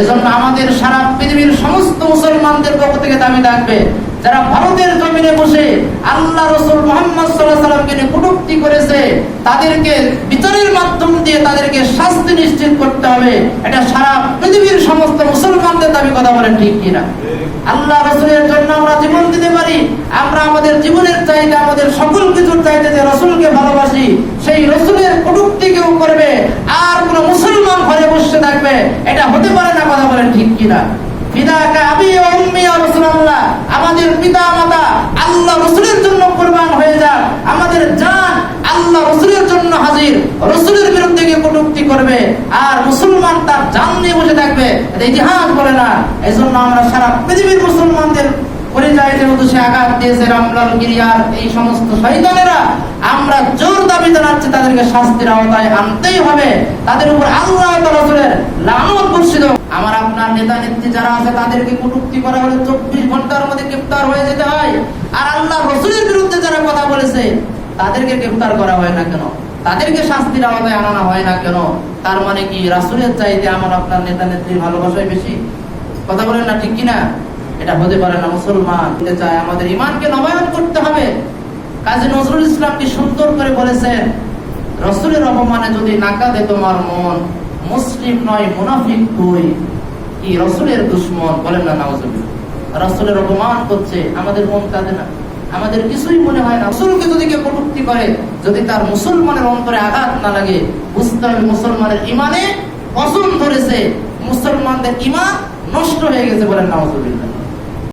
এজন্য আমাদের সারা পৃথিবীর সমস্ত মুসলমানদের পক্ষ থেকে দাবি থাকবে, যারা ভারতের জমিনে বসে আল্লাহ রসুল মোহাম্মদ সাল্লাহ সাল্লামকে নিয়ে কটূক্তি করেছে, তাদেরকে বিচারের মাধ্যম দিয়ে তাদেরকে শাস্তি নিশ্চিত করতে হবে, এটা সারা পৃথিবীর সমস্ত মুসলমানদের দাবি, কথা বলেন ঠিক কিনা? আল্লাহ রসুলের জন্য আমরা জীবন দিতে পারি, আমরা আমাদের জীবনের চাইতে, আমাদের সকল কিছুর চাইতে যে রসুলকে ভালোবাসি, সেই রসুলের কটূক্তি কেউ করবে আর কোন মুসলমান ঘরে বসে থাকবে এটা হতে পারে না, কথা বলেন ঠিক কিনা? আমাদের পিতা মাতা আল্লাহ রাসূলের জন্য কুরবান হয়ে যাক, আমাদের আল্লাহ রাসূলের জন্য হাজির, রাসূলের বিরুদ্ধে গিয়ে কটূক্তি করবে, আর মুসলমান তার জান নিয়ে বসে থাকবে ইতিহাস বলে না। এজন্য আমরা সারা পৃথিবীর মুসলমানদের পরিচয়তে উদ্দেশ্যে আঘাত দিয়েছে রামলাল গিরিয়ার এই সমস্ত শহীদানেরা আমরা জোর দাবি জানাচ্ছি তাদেরকে শাস্তির আওতায় আনতেই হবে। তাদের উপর আল্লাহ বর্ষিত। আমার আপনার নেতা নেত্রী যারা আছে, তাদেরকে কটূক্তি করা হলে চব্বিশ ঘণ্টার মধ্যে গ্রেপ্তার হয়ে যেতে হয়। আর আল্লাহ রসুলের বিরুদ্ধে যারা কথা বলেছে, তাদেরকে গ্রেপ্তার করা হয় না কেন? তাদেরকে শাস্তির আওতায় আনানো হয় না কেন? তার মানে কি রাসুলের চাইতে আমার আপনার নেতা নেত্রীর ভালোবাসাই বেশি? কথা বলেন না ঠিক কিনা? এটা হতে পারে না, মুসলমান। চায় আমাদের ইমানকে নবায়ন করতে হবে। কাজী নজরুল ইসলাম কি সুন্দর করে বলেছেন, রসুলের অপমানে যদি নাকাদে তোমার মন, মুসলিম নয়, মুনাফিক তুই কি রসুলের দুশ্মন? বলেন না নাওজুবিল্লাহ রসুলের অপমান করছে, আমাদের মন কাঁদে না। আমাদের কিছুই মনে হয় না। রসুলকে যদি কেউ কটুক্তি করে, যদি তার মুসলমানের অন্তরে আঘাত না লাগে বুঝতে হবে মুসলমানের ইমানে পছন্দ ধরেছে, মুসলমানদের ইমান নষ্ট হয়ে গেছে, বলেন নাওজুবিল্লাহ